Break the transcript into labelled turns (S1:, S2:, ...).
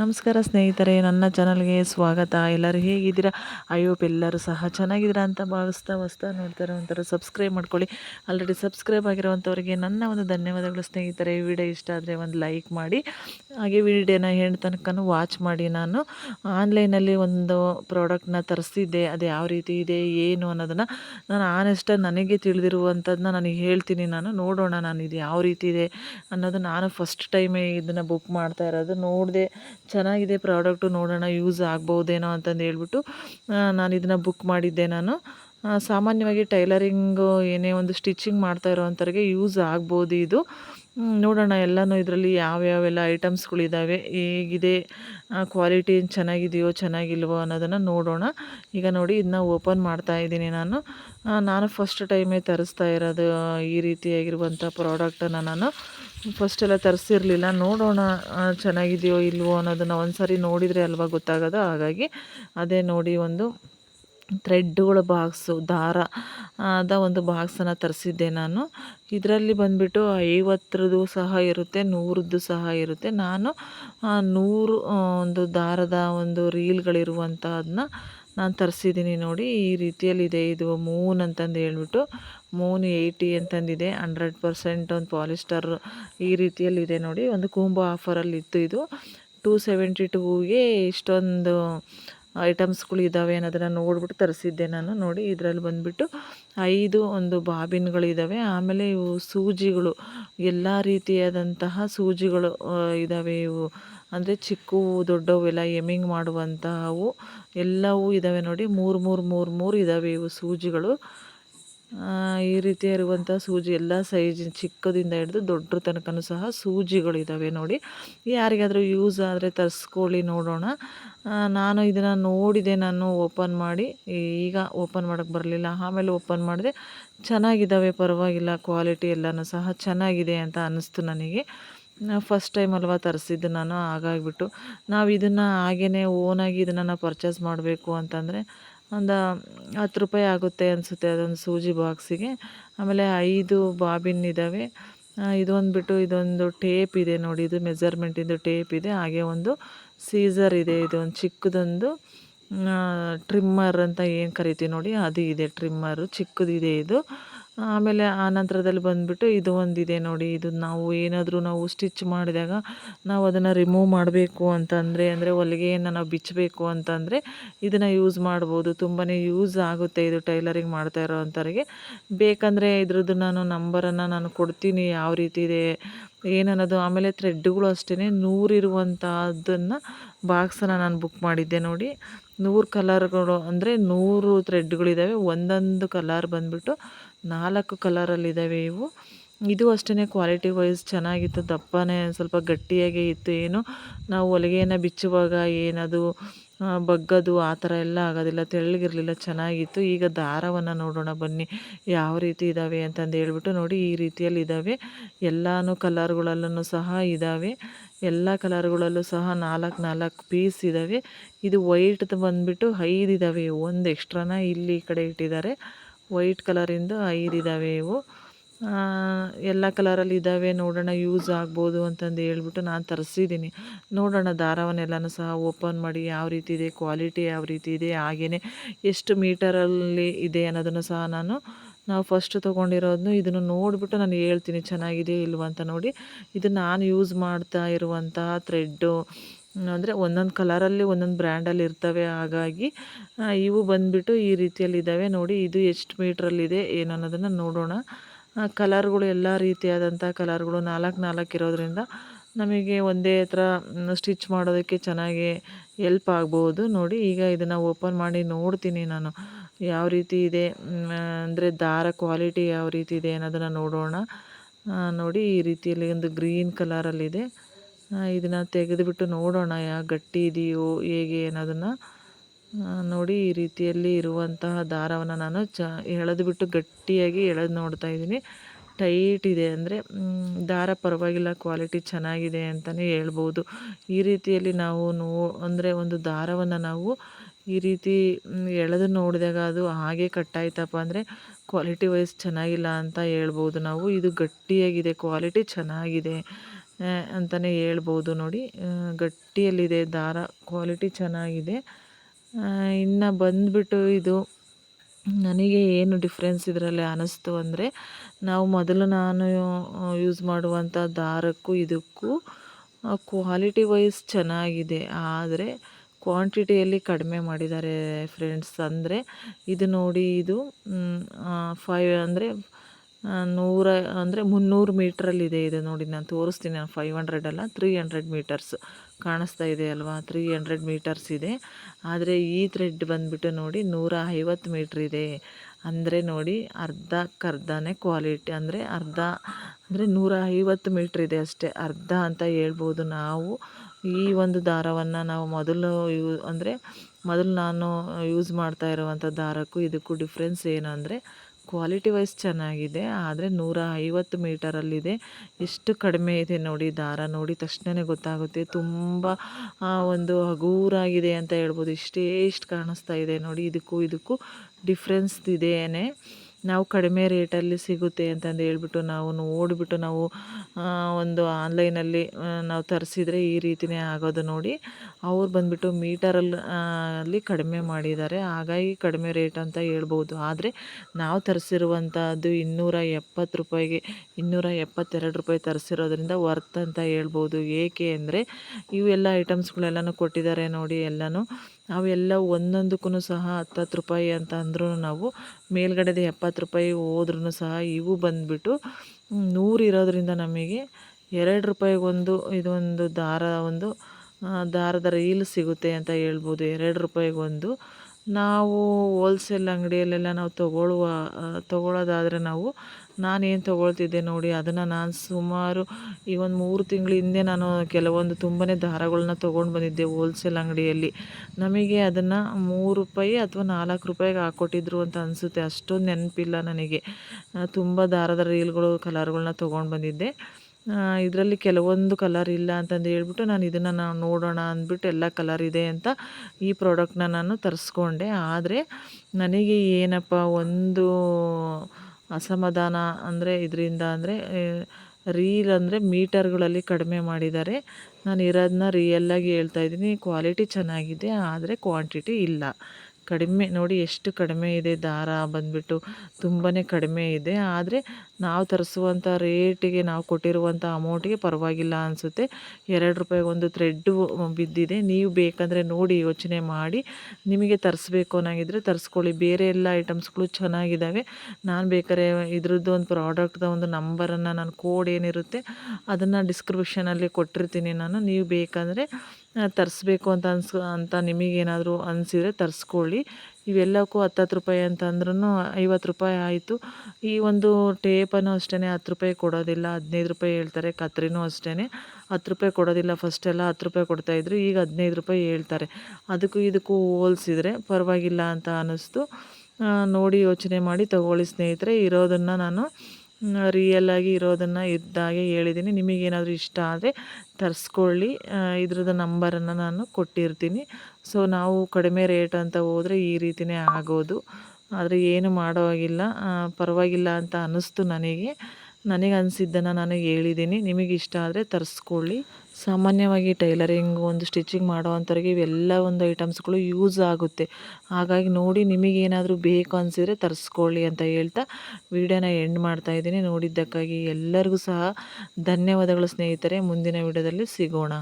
S1: ನಮಸ್ಕಾರ ಸ್ನೇಹಿತರೆ, ನನ್ನ ಚಾನಲ್ಗೆ ಸ್ವಾಗತ. ಎಲ್ಲರೂ ಹೇಗಿದ್ದೀರಾ? ಅಯ್ಯೋಪ್ ಎಲ್ಲರೂ ಸಹ ಚೆನ್ನಾಗಿದ್ದೀರಾ ಅಂತ ಭಾವಿಸ್ತಾ ಹೊಸ್ತಾ ನೋಡ್ತಾರೆ ಒಂಥರ ಸಬ್ಸ್ಕ್ರೈಬ್ ಮಾಡ್ಕೊಳ್ಳಿ. ಆಲ್ರೆಡಿ ಸಬ್ಸ್ಕ್ರೈಬ್ ಆಗಿರುವಂಥವ್ರಿಗೆ ನನ್ನ ಒಂದು ಧನ್ಯವಾದಗಳು ಸ್ನೇಹಿತರೆ. ವಿಡಿಯೋ ಇಷ್ಟ ಆದರೆ ಒಂದು ಲೈಕ್ ಮಾಡಿ. ಹಾಗೆ ವಿಡಿಯೋನ ಹೆಣ್ಣು ತನಕನೂ ವಾಚ್ ಮಾಡಿ. ನಾನು ಆನ್ಲೈನಲ್ಲಿ ಒಂದು ಪ್ರಾಡಕ್ಟ್ನ ತರಿಸಿದ್ದೆ. ಅದು ಯಾವ ರೀತಿ ಇದೆ, ಏನು ಅನ್ನೋದನ್ನು ನಾನು ಆನೆಸ್ಟಾಗಿ ನನಗೆ ತಿಳಿದಿರುವಂಥದ್ದನ್ನ ನನಗೆ ಹೇಳ್ತೀನಿ. ನಾನು ನೋಡೋಣ, ನಾನು ಇದು ಯಾವ ರೀತಿ ಇದೆ ಅನ್ನೋದು ನಾನು ಫಸ್ಟ್ ಟೈಮೇ ಇದನ್ನು ಬುಕ್ ಮಾಡ್ತಾ ಇರೋದು ನೋಡಿದೆ. ಚೆನ್ನಾಗಿದೆ ಪ್ರಾಡಕ್ಟು ನೋಡೋಣ, ಯೂಸ್ ಆಗ್ಬೋದೇನೋ ಅಂತಂದು ಹೇಳ್ಬಿಟ್ಟು ನಾನು ಇದನ್ನು ಬುಕ್ ಮಾಡಿದ್ದೆ ನಾನು. ಸಾಮಾನ್ಯವಾಗಿ ಟೈಲರಿಂಗು ಏನೇ ಒಂದು ಸ್ಟಿಚಿಂಗ್ ಮಾಡ್ತಾ ಇರೋವಂಥವ್ರಿಗೆ ಯೂಸ್ ಆಗ್ಬೋದು ಇದು. ನೋಡೋಣ ಎಲ್ಲನೂ ಇದರಲ್ಲಿ ಯಾವ್ಯಾವೆಲ್ಲ ಐಟಮ್ಸ್ಗಳಿದ್ದಾವೆ ಹೇಗಿದೆ ಕ್ವಾಲಿಟಿ ಚೆನ್ನಾಗಿದೆಯೋ, ಚೆನ್ನಾಗಿಲ್ವೋ ಅನ್ನೋದನ್ನು ನೋಡೋಣ. ಈಗ ನೋಡಿ ಇದನ್ನ ಓಪನ್ ಮಾಡ್ತಾ ಇದ್ದೀನಿ ನಾನು. ನಾನು ಫಸ್ಟ್ ಟೈಮೇ ತರಿಸ್ತಾ ಇರೋದು ಈ ರೀತಿಯಾಗಿರುವಂಥ ಪ್ರಾಡಕ್ಟನ್ನು ನಾನು. ಫಸ್ಟೆಲ್ಲ ತರಿಸಿರಲಿಲ್ಲ. ನೋಡೋಣ ಚೆನ್ನಾಗಿದೆಯೋ ಇಲ್ವೋ ಅನ್ನೋದನ್ನು ಒಂದು ಸಾರಿ ನೋಡಿದರೆ ಅಲ್ವಾ ಗೊತ್ತಾಗೋದು. ಹಾಗಾಗಿ ಅದೇ ನೋಡಿ ಒಂದು ಥ್ರೆಡ್ಗಳ ಬಾಕ್ಸು ದಾರ ಆದ ಒಂದು ಬಾಕ್ಸನ್ನು ತರಿಸಿದ್ದೆ ನಾನು. ಇದರಲ್ಲಿ ಬಂದುಬಿಟ್ಟು ಐವತ್ತರದ್ದು ಸಹ ಇರುತ್ತೆ, ನೂರದ್ದು ಸಹ ಇರುತ್ತೆ. ನಾನು ನೂರು ಒಂದು ದಾರದ ಒಂದು ರೀಲ್ಗಳಿರುವಂಥದ್ದನ್ನ ನಾನು ತರಿಸಿದ್ದೀನಿ ನೋಡಿ, ಈ ರೀತಿಯಲ್ಲಿದೆ. ಇದು ಮೂನ್ ಅಂತಂದು ಹೇಳ್ಬಿಟ್ಟು, ಮೂನ್ ಏಯ್ಟಿ ಅಂತಂದಿದೆ, ಹಂಡ್ರೆಡ್ ಪರ್ಸೆಂಟ್ ಒಂದು ಪಾಲಿಸ್ಟರ್ ಈ ರೀತಿಯಲ್ಲಿದೆ ನೋಡಿ. ಒಂದು ಕೂಂಬ ಆಫರಲ್ಲಿ ಇತ್ತು ಇದು. ಟೂ ಸೆವೆಂಟಿ ಟೂಗೆ ಇಷ್ಟೊಂದು ಐಟಮ್ಸ್ಗಳು ಇದ್ದಾವೆ ಅನ್ನೋದನ್ನು ನೋಡಿಬಿಟ್ಟು ತರಿಸಿದ್ದೆ ನಾನು. ನೋಡಿ, ಇದರಲ್ಲಿ ಬಂದುಬಿಟ್ಟು ಐದು ಒಂದು ಬಾಬಿನ್ಗಳಿದ್ದಾವೆ ಆಮೇಲೆ ಇವು ಸೂಜಿಗಳು, ಎಲ್ಲ ರೀತಿಯಾದಂತಹ ಸೂಜಿಗಳು ಇದ್ದಾವೆ ಇವು. ಅಂದರೆ ಚಿಕ್ಕವು ದೊಡ್ಡವು ಎಲ್ಲ ಎಮಿಂಗ್ ಮಾಡುವಂತಹವು ಎಲ್ಲವೂ ಇದ್ದಾವೆ ನೋಡಿ. ಮೂರು ಮೂರು ಮೂರು ಮೂರು ಇದ್ದಾವೆ ಇವು ಸೂಜಿಗಳು. ಈ ರೀತಿ ಇರುವಂಥ ಸೂಜಿ ಎಲ್ಲ ಸೈಜ್ ಚಿಕ್ಕದಿಂದ ಹಿಡಿದು ದೊಡ್ಡ ತನಕನೂ ಸಹ ಸೂಜಿಗಳಿದ್ದಾವೆ ನೋಡಿ. ಯಾರಿಗಾದರೂ ಯೂಸ್ ಆದರೆ ತರಿಸ್ಕೊಳ್ಳಿ ನೋಡೋಣ. ನಾನು ಇದನ್ನು ನೋಡಿದೆ, ನಾನು ಓಪನ್ ಮಾಡಿ. ಈಗ ಓಪನ್ ಮಾಡೋಕ್ಕೆ ಬರಲಿಲ್ಲ. ಆಮೇಲೆ ಓಪನ್ ಮಾಡಿದೆ. ಚೆನ್ನಾಗಿದ್ದಾವೆ ಪರವಾಗಿಲ್ಲ ಕ್ವಾಲಿಟಿ ಎಲ್ಲನೂ ಸಹ ಚೆನ್ನಾಗಿದೆ ಅಂತ ಅನ್ನಿಸ್ತು ನನಗೆ. ಫಸ್ಟ್ ಟೈಮ್ ಅಲ್ವಾ ತರಿಸಿದ್ದು ನಾನು, ಹಾಗಾಗಿಬಿಟ್ಟು. ನಾವು ಇದನ್ನು ಹಾಗೇ ಓನಾಗಿ ಇದನ್ನು ಪರ್ಚೇಸ್ ಮಾಡಬೇಕು ಅಂತಂದರೆ ಒಂದು ಹತ್ತು ರೂಪಾಯಿ ಆಗುತ್ತೆ ಅನಿಸುತ್ತೆ ಅದೊಂದು ಸೂಜಿ ಬಾಕ್ಸಿಗೆ. ಆಮೇಲೆ ಐದು ಬಾಬಿನ್ ಇದ್ದಾವೆ ಇದೊಂದು ಬಿಟ್ಟು ಇದೊಂದು ಟೇಪ್ ಇದೆ ನೋಡಿ, ಇದು ಮೆಜರ್ಮೆಂಟಿಂದು ಟೇಪ್ ಇದೆ. ಹಾಗೆ ಒಂದು ಸೀಸರ್ ಇದೆ, ಇದೊಂದು ಚಿಕ್ಕದೊಂದು ಟ್ರಿಮ್ಮರ್ ಅಂತ ಏನು ಕರಿತೀವಿ ನೋಡಿ, ಅದು ಇದೆ ಟ್ರಿಮ್ಮರು, ಚಿಕ್ಕದಿದೆ ಇದು. ಆಮೇಲೆ ಆ ನಂತರದಲ್ಲಿ ಬಂದುಬಿಟ್ಟು ಇದು ಒಂದಿದೆ ನೋಡಿ, ಇದು ನಾವು ಏನಾದರೂ ನಾವು ಸ್ಟಿಚ್ ಮಾಡಿದಾಗ ನಾವು ಅದನ್ನು ರಿಮೂವ್ ಮಾಡಬೇಕು ಅಂತಂದರೆ, ಅಂದರೆ ಹೊಲಿಗೆಯನ್ನು ನಾವು ಬಿಚ್ಚಬೇಕು ಅಂತಂದರೆ ಇದನ್ನು ಯೂಸ್ ಮಾಡ್ಬೋದು. ತುಂಬಾ ಯೂಸ್ ಆಗುತ್ತೆ ಇದು ಟೈಲರಿಂಗ್ ಮಾಡ್ತಾ ಇರೋವಂಥವ್ರಿಗೆ ಬೇಕಂದರೆ ಇದ್ರದ್ದು ನಾನು ನಂಬರನ್ನು ನಾನು ಕೊಡ್ತೀನಿ, ಯಾವ ರೀತಿ ಇದೆ, ಏನನ್ನೋದು, ಆಮೇಲೆ ಥ್ರೆಡ್ಗಳು ಅಷ್ಟೇ ನೂರಿರುವಂಥದ್ದನ್ನು ಬಾಕ್ಸನ್ನು ನಾನು ಬುಕ್ ಮಾಡಿದ್ದೆ ನೋಡಿ. ನೂರು ಕಲರ್ಗಳು ಅಂದರೆ ನೂರು ಥ್ರೆಡ್ಗಳಿದ್ದಾವೆ ಒಂದೊಂದು ಕಲರ್ ಬಂದುಬಿಟ್ಟು ನಾಲ್ಕು ಕಲರಲ್ಲಿದ್ದಾವೆ ಇವು. ಇದು ಅಷ್ಟೇ ಕ್ವಾಲಿಟಿ ವೈಸ್ ಚೆನ್ನಾಗಿತ್ತು. ದಪ್ಪನೇ ಸ್ವಲ್ಪ ಗಟ್ಟಿಯಾಗೇ ಇತ್ತು. ಏನು ನಾವು ಹೊಲಿಗೆಯನ್ನು ಬಿಚ್ಚುವಾಗ ಏನದು ಬಗ್ಗದು ಆ ಥರ ಎಲ್ಲ ಆಗೋದಿಲ್ಲ, ತೆಳ್ಳಗಿರಲಿಲ್ಲ, ಚೆನ್ನಾಗಿತ್ತು. ಈಗ ದಾರವನ್ನು ನೋಡೋಣ ಬನ್ನಿ, ಯಾವ ರೀತಿ ಇದ್ದಾವೆ ಅಂತಂದು ಹೇಳ್ಬಿಟ್ಟು ನೋಡಿ, ಈ ರೀತಿಯಲ್ಲಿ ಇದ್ದಾವೆ ಎಲ್ಲನೂ ಕಲರ್ಗಳಲ್ಲೂ ಸಹ ಇದ್ದಾವೆ ಎಲ್ಲ ಕಲರ್ಗಳಲ್ಲೂ ಸಹ ನಾಲ್ಕು ನಾಲ್ಕು ಪೀಸ್ ಇದ್ದಾವೆ ಇದು ವೈಟ್ದು ಬಂದುಬಿಟ್ಟು ಐದು ಇದ್ದಾವೆ ಒಂದು ಎಕ್ಸ್ಟ್ರಾನ ಇಲ್ಲಿ ಈ ಕಡೆ ಇಟ್ಟಿದ್ದಾರೆ. ವೈಟ್ ಕಲರಿಂದು ಐದು ಇದ್ದಾವೆ ಇವು. ಎಲ್ಲ ಕಲರಲ್ಲಿ ಇದ್ದಾವೆ ನೋಡೋಣ ಯೂಸ್ ಆಗ್ಬೋದು ಅಂತಂದು ಹೇಳ್ಬಿಟ್ಟು ನಾನು ತರಿಸಿದ್ದೀನಿ ನೋಡೋಣ ದಾರವನ್ನೆಲ್ಲನೂ ಸಹ ಓಪನ್ ಮಾಡಿ ಯಾವ ರೀತಿ ಇದೆ ಕ್ವಾಲಿಟಿ ಯಾವ ರೀತಿ ಇದೆ ಹಾಗೆಯೇ ಎಷ್ಟು ಮೀಟರಲ್ಲಿ ಇದೆ ಅನ್ನೋದನ್ನು ಸಹ ನಾನು, ನಾವು ಫಸ್ಟ್ ತೊಗೊಂಡಿರೋದನ್ನು ಇದನ್ನು ನೋಡಿಬಿಟ್ಟು ನಾನು ಹೇಳ್ತೀನಿ ಚೆನ್ನಾಗಿದೆ ಇಲ್ವಂತ ನೋಡಿ. ಇದು ನಾನು ಯೂಸ್ ಮಾಡ್ತಾ ಇರುವಂತಹ ಥ್ರೆಡ್ಡು ಅಂದರೆ ಒಂದೊಂದು ಕಲರಲ್ಲಿ ಒಂದೊಂದು ಬ್ರ್ಯಾಂಡಲ್ಲಿ ಇರ್ತವೆ. ಹಾಗಾಗಿ ಇವು ಬಂದುಬಿಟ್ಟು ಈ ರೀತಿಯಲ್ಲಿ ಇದ್ದಾವೆ ನೋಡಿ, ಇದು ಎಷ್ಟು ಮೀಟ್ರಲ್ಲಿದೆ ಏನು ಅನ್ನೋದನ್ನು ನೋಡೋಣ. ಕಲರ್ಗಳು ಎಲ್ಲ ರೀತಿಯಾದಂಥ ಕಲರ್ಗಳು ನಾಲ್ಕು ನಾಲ್ಕು ಇರೋದ್ರಿಂದ ನಮಗೆ ಒಂದೇ ಥರ ಸ್ಟಿಚ್ ಮಾಡೋದಕ್ಕೆ ಚೆನ್ನಾಗಿ ಎಲ್ಪ್ ಆಗ್ಬೋದು. ನೋಡಿ, ಈಗ ಇದನ್ನು ಓಪನ್ ಮಾಡಿ ನೋಡ್ತೀನಿ ನಾನು. ಯಾವ ರೀತಿ ಇದೆ ಅಂದರೆ ದಾರ ಕ್ವಾಲಿಟಿ ಯಾವ ರೀತಿ ಇದೆ ಅನ್ನೋದನ್ನು ನೋಡೋಣ. ನೋಡಿ, ಈ ರೀತಿಯಲ್ಲಿ ಒಂದು ಗ್ರೀನ್ ಕಲರಲ್ಲಿದೆ. ಇದನ್ನು ತೆಗೆದುಬಿಟ್ಟು ನೋಡೋಣ ಯಾವ ಗಟ್ಟಿ ಇದೆಯೋ, ಹೇಗೆ ಅನ್ನೋದನ್ನು. ನೋಡಿ, ಈ ರೀತಿಯಲ್ಲಿ ಇರುವಂತಹ ದಾರವನ್ನು ನಾನು ಚ ಎಳೆದುಬಿಟ್ಟು ಗಟ್ಟಿಯಾಗಿ ಎಳೆದು ನೋಡ್ತಾ ಇದ್ದೀನಿ. ಟೈಟ್ ಇದೆ ಅಂದರೆ ದಾರ ಪರವಾಗಿಲ್ಲ, ಕ್ವಾಲಿಟಿ ಚೆನ್ನಾಗಿದೆ ಅಂತಲೇ ಹೇಳ್ಬೋದು. ಈ ರೀತಿಯಲ್ಲಿ ನಾವು ನೋ, ಅಂದರೆ ಒಂದು ದಾರವನ್ನು ನಾವು ಈ ರೀತಿ ಎಳೆದು ನೋಡಿದಾಗ ಅದು ಹಾಗೆ ಕಟ್ಟಾಯ್ತಪ್ಪ ಅಂದರೆ ಕ್ವಾಲಿಟಿ ವೈಸ್ ಚೆನ್ನಾಗಿಲ್ಲ ಅಂತ ಹೇಳ್ಬೋದು ನಾವು. ಇದು ಗಟ್ಟಿಯಾಗಿದೆ, ಕ್ವಾಲಿಟಿ ಚೆನ್ನಾಗಿದೆ ಅಂತಲೇ ಹೇಳ್ಬೋದು ನೋಡಿ. ಗಟ್ಟಿಯಲ್ಲಿದೆ, ದಾರ ಕ್ವಾಲಿಟಿ ಚೆನ್ನಾಗಿದೆ. ಇನ್ನು ಬಂದುಬಿಟ್ಟು ಇದು ನನಗೆ ಏನು ಡಿಫ್ರೆನ್ಸ್ ಇದರಲ್ಲಿ ಅನ್ನಿಸ್ತು ಅಂದರೆ ನಾವು ಮೊದಲು ನಾನು ಯೂಸ್ ಮಾಡುವಂಥ ದಾರಕ್ಕೂ ಇದಕ್ಕೂ ಕ್ವಾಲಿಟಿ ವೈಸ್ ಚೆನ್ನಾಗಿದೆ. ಆದರೆ ಕ್ವಾಂಟಿಟಿಯಲ್ಲಿ ಕಡಿಮೆ ಮಾಡಿದ್ದಾರೆ ಫ್ರೆಂಡ್ಸ್ ಅಂದರೆ ಇದು ನೋಡಿ ಇದು ಫೈವ್ ಅಂದರೆ ನೂರ, ಅಂದರೆ ಮುನ್ನೂರು ಮೀಟ್ರಲ್ಲಿದೆ ಇದು ನೋಡಿ ನಾನು ತೋರಿಸ್ತೀನಿ. ನಾನು ಫೈವ್ ಹಂಡ್ರೆಡ್ ಅಲ್ಲ ತ್ರೀ ಹಂಡ್ರೆಡ್ ಮೀಟರ್ಸ್ ಕಾಣಿಸ್ತಾ ಇದೆ ಅಲ್ವಾ? ತ್ರೀ ಹಂಡ್ರೆಡ್ ಮೀಟರ್ಸ್ ಇದೆ. ಆದರೆ ಈ ಥ್ರೆಡ್ ಬಂದುಬಿಟ್ಟು ನೋಡಿ ನೂರ ಐವತ್ತು ಮೀಟ್ರ್ ಇದೆ. ಅಂದರೆ ನೋಡಿ ಅರ್ಧಕ್ಕರ್ಧನೇ ಕ್ವಾಲಿಟಿ ಅಂದರೆ ಅರ್ಧ, ಅಂದರೆ ನೂರ ಐವತ್ತು ಮೀಟ್ರ್ ಇದೆ ಅಷ್ಟೇ. ಅರ್ಧ ಅಂತ ಹೇಳ್ಬೋದು ನಾವು. ಈ ಒಂದು ದಾರವನ್ನು ನಾವು ಮೊದಲು ಯೂ, ಅಂದರೆ ಮೊದಲು ನಾನು ಯೂಸ್ ಮಾಡ್ತಾ ಇರುವಂಥ ದಾರಕ್ಕೂ ಇದಕ್ಕೂ ಡಿಫ್ರೆನ್ಸ್ ಏನು ಅಂದರೆ ಕ್ವಾಲಿಟಿ ವೈಸ್ ಚೆನ್ನಾಗಿದೆ, ಆದರೆ ನೂರ ಐವತ್ತು ಮೀಟರಲ್ಲಿದೆ. ಎಷ್ಟು ಕಡಿಮೆ ಇದೆ ನೋಡಿ, ದಾರ ನೋಡಿ ತಕ್ಷಣವೇ ಗೊತ್ತಾಗುತ್ತೆ. ತುಂಬ ಒಂದು ಹಗೂರಾಗಿದೆ ಅಂತ ಹೇಳ್ಬೋದು. ಇಷ್ಟೇ ಇಷ್ಟು ಕಾಣಿಸ್ತಾ ಇದೆ ನೋಡಿ, ಇದಕ್ಕೂ ಇದಕ್ಕೂ ಡಿಫ್ರೆನ್ಸ್ ಇದೇನೆ. ನಾವು ಕಡಿಮೆ ರೇಟಲ್ಲಿ ಸಿಗುತ್ತೆ ಅಂತಂದು ಹೇಳ್ಬಿಟ್ಟು ನಾವು ನೋಡಿಬಿಟ್ಟು ನಾವು ಒಂದು ಆನ್ಲೈನಲ್ಲಿ ನಾವು ತರಿಸಿದ್ರೆ ಈ ರೀತಿಯೇ ಆಗೋದು ನೋಡಿ. ಅವ್ರು ಬಂದುಬಿಟ್ಟು ಮೀಟರಲ್ಲಿ ಅಲ್ಲಿ ಕಡಿಮೆ ಮಾಡಿದ್ದಾರೆ. ಹಾಗಾಗಿ ಕಡಿಮೆ ರೇಟ್ ಅಂತ ಹೇಳ್ಬೋದು. ಆದರೆ ನಾವು ತರಿಸಿರುವಂಥದ್ದು ಇನ್ನೂರ ಎಪ್ಪತ್ತು ರೂಪಾಯಿಗೆ, ಇನ್ನೂರ ಎಪ್ಪತ್ತೆರಡು ರೂಪಾಯಿ ತರಿಸಿರೋದ್ರಿಂದ ವರ್ತ್ ಅಂತ ಹೇಳ್ಬೋದು. ಏಕೆ ಅಂದರೆ ಇವೆಲ್ಲ ಐಟಮ್ಸ್ಗಳೆಲ್ಲನೂ ಕೊಟ್ಟಿದ್ದಾರೆ ನೋಡಿ ಎಲ್ಲನೂ. ಅವೆಲ್ಲ ಒಂದೊಂದಕ್ಕೂ ಸಹ ಹತ್ತತ್ತು ರೂಪಾಯಿ ಅಂತ ಅಂದ್ರೂ ನಾವು ಮೇಲ್ಗಡೆದು ಎಪ್ಪತ್ತು ರೂಪಾಯಿ ಹೋದ್ರೂ ಸಹ ಇವು ಬಂದುಬಿಟ್ಟು ನೂರು ಇರೋದ್ರಿಂದ ನಮಗೆ ಎರಡು ರೂಪಾಯಿಗೊಂದು ಇದೊಂದು ದಾರ ಒಂದು ದಾರದ ರೀಲ್ ಸಿಗುತ್ತೆ ಅಂತ ಹೇಳ್ಬೋದು. ಎರಡು ರೂಪಾಯಿಗೊಂದು. ನಾವು ಹೋಲ್ಸೇಲ್ ಅಂಗಡಿಯಲ್ಲೆಲ್ಲ ನಾವು ತಗೊಳ್ಳುವ ತಗೊಳ್ಳೋದಾದರೆ ನಾವು ನಾನೇನು ತೊಗೊಳ್ತಿದ್ದೆ ನೋಡಿ, ಅದನ್ನು ನಾನು ಸುಮಾರು ಈ ಒಂದು ಮೂರು ತಿಂಗಳ ಹಿಂದೆ ನಾನು ಕೆಲವೊಂದು ತುಂಬಾ ದಾರಗಳನ್ನ ತೊಗೊಂಡು ಬಂದಿದ್ದೆ ಹೋಲ್ಸೇಲ್ ಅಂಗಡಿಯಲ್ಲಿ. ನಮಗೆ ಅದನ್ನು ಮೂರು ರೂಪಾಯಿ ಅಥವಾ ನಾಲ್ಕು ರೂಪಾಯಿಗೆ ಹಾಕ್ಕೊಟ್ಟಿದ್ರು ಅಂತ ಅನಿಸುತ್ತೆ, ಅಷ್ಟೊಂದು ನೆನಪಿಲ್ಲ ನನಗೆ. ತುಂಬ ದಾರದ ರೀಲ್ಗಳು ಕಲರ್ಗಳನ್ನ ತೊಗೊಂಡು ಬಂದಿದ್ದೆ. ಇದರಲ್ಲಿ ಕೆಲವೊಂದು ಕಲರ್ ಇಲ್ಲ ಅಂತಂದು ಹೇಳ್ಬಿಟ್ಟು ನಾನು ಇದನ್ನು ನಾವು ನೋಡೋಣ ಅಂದ್ಬಿಟ್ಟು ಎಲ್ಲ ಕಲರ್ ಇದೆ ಅಂತ ಈ ಪ್ರಾಡಕ್ಟ್ನ ನಾನು ತರಿಸ್ಕೊಂಡೆ. ಆದರೆ ನನಗೆ ಏನಪ್ಪ, ಒಂದು ಅಸಮಾಧಾನ ಅಂದರೆ ಇದರಿಂದ ಅಂದರೆ ರೀಲ್ ಅಂದರೆ ಮೀಟರ್ಗಳಲ್ಲಿ ಕಡಿಮೆ ಮಾಡಿದ್ದಾರೆ. ನಾನು ಇರೋದನ್ನ ರಿಯಲ್ಲಾಗಿ ಹೇಳ್ತಾ ಇದ್ದೀನಿ. ಕ್ವಾಲಿಟಿ ಚೆನ್ನಾಗಿದೆ, ಆದರೆ ಕ್ವಾಂಟಿಟಿ ಇಲ್ಲ. ಕಡಿಮೆ ನೋಡಿ ಎಷ್ಟು ಕಡಿಮೆ ಇದೆ, ದಾರ ಬಂದುಬಿಟ್ಟು ತುಂಬಾ ಕಡಿಮೆ ಇದೆ. ಆದರೆ ನಾವು ತರಿಸುವಂಥ ರೇಟಿಗೆ, ನಾವು ಕೊಟ್ಟಿರುವಂಥ ಅಮೌಂಟಿಗೆ ಪರವಾಗಿಲ್ಲ ಅನಿಸುತ್ತೆ. ಎರಡು ರೂಪಾಯಿಗೆ ಒಂದು ಥ್ರೆಡ್ಡು ಬಿದ್ದಿದೆ. ನೀವು ಬೇಕಂದರೆ ನೋಡಿ ಯೋಚನೆ ಮಾಡಿ. ನಿಮಗೆ ತರಿಸ್ಬೇಕು ಅನ್ನೋಂಗಿದ್ರೆ ತರಿಸ್ಕೊಳ್ಳಿ. ಬೇರೆ ಎಲ್ಲ ಐಟಮ್ಸ್ಗಳು ಚೆನ್ನಾಗಿದ್ದಾವೆ ನಾನು ಬೇಕಾದ್ರೆ ಇದ್ರದ್ದು ಒಂದು ಪ್ರಾಡಕ್ಟ್ದ ಒಂದು ನಂಬರನ್ನು ನಾನು ಕೋಡ್ ಏನಿರುತ್ತೆ, ಅದನ್ನು ಡಿಸ್ಕ್ರಿಪ್ಷನಲ್ಲಿ ಕೊಟ್ಟಿರ್ತೀನಿ ನಾನು. ನೀವು ಬೇಕಂದರೆ ತರಿಸ್ಬೇಕು ಅಂತ ಅನ್ಸ್, ಅಂತ ನಿಮಗೇನಾದರೂ ಅನಿಸಿದರೆ ತರಿಸ್ಕೊಳ್ಳಿ. ಇವೆಲ್ಲಕ್ಕೂ ಹತ್ತತ್ತು ರೂಪಾಯಿ ಅಂತಂದ್ರೂ ಐವತ್ತು ರೂಪಾಯಿ ಆಯಿತು. ಈ ಒಂದು ಟೇಪನ್ನು ಅಷ್ಟೇ ಹತ್ತು ರೂಪಾಯಿ ಕೊಡೋದಿಲ್ಲ. ಹದಿನೈದು ರೂಪಾಯಿ ಹೇಳ್ತಾರೆ, ಕತ್ರಿನೂ ಅಷ್ಟೇ ಹತ್ತು ರೂಪಾಯಿ ಕೊಡೋದಿಲ್ಲ, ಫಸ್ಟೆಲ್ಲ ಹತ್ತು ರೂಪಾಯಿ ಕೊಡ್ತಾಯಿದ್ರು ಈಗ ಹದಿನೈದು ರೂಪಾಯಿ ಹೇಳ್ತಾರೆ. ಅದಕ್ಕೂ ಇದಕ್ಕೂ ಹೋಲ್ಸಿದ್ರೆ ಪರವಾಗಿಲ್ಲ ಅಂತ ಅನ್ನಿಸ್ತು ನೋಡಿ ಯೋಚನೆ ಮಾಡಿ ತಗೊಳ್ಳಿ ಸ್ನೇಹಿತರೆ, ಇರೋದನ್ನು ನಾನು ರಿಯಲ್ಲಾಗಿ ಇರೋದನ್ನು ಇದ್ದಾಗೆ ಹೇಳಿದ್ದೀನಿ. ನಿಮಗೇನಾದರೂ ಇಷ್ಟ ಆದರೆ ತರಿಸ್ಕೊಳ್ಳಿ. ಇದ್ರದ್ದು ನಂಬರನ್ನು ನಾನು ಕೊಟ್ಟಿರ್ತೀನಿ. ಸೊ, ನಾವು ಕಡಿಮೆ ರೇಟ್ ಅಂತ ಹೋದರೆ ಈ ರೀತಿಯೇ ಆಗೋದು. ಆದರೆ ಏನು ಮಾಡೋ ಹಾಗಿಲ್ಲ. ಪರವಾಗಿಲ್ಲ ಅಂತ ಅನ್ನಿಸ್ತು ನನಗೆ. ನನಗೆ ಅನಿಸಿದ್ದನ್ನು ನಾನು ಹೇಳಿದ್ದೀನಿ. ನಿಮಗೆ ಇಷ್ಟ ಆದರೆ ತರಿಸ್ಕೊಳ್ಳಿ. ಸಾಮಾನ್ಯವಾಗಿ ಟೈಲರಿಂಗ್, ಒಂದು ಸ್ಟಿಚಿಂಗ್ ಮಾಡೋವಂಥವ್ರಿಗೆ ಇವೆಲ್ಲ ಒಂದು ಐಟಮ್ಸ್ಗಳು ಯೂಸ್ ಆಗುತ್ತೆ. ಹಾಗಾಗಿ ನೋಡಿ ನಿಮಗೇನಾದರೂ ಬೇಕು ಅನಿಸಿದರೆ ತರಿಸ್ಕೊಳ್ಳಿ ಅಂತ ಹೇಳ್ತಾ ವಿಡಿಯೋನ ಎಂಡ್ ಮಾಡ್ತಾ ಇದ್ದೀನಿ. ನೋಡಿದ್ದಕ್ಕಾಗಿ ಎಲ್ಲರಿಗೂ ಸಹ ಧನ್ಯವಾದಗಳು ಸ್ನೇಹಿತರೆ. ಮುಂದಿನ ವಿಡಿಯೋದಲ್ಲಿ ಸಿಗೋಣ.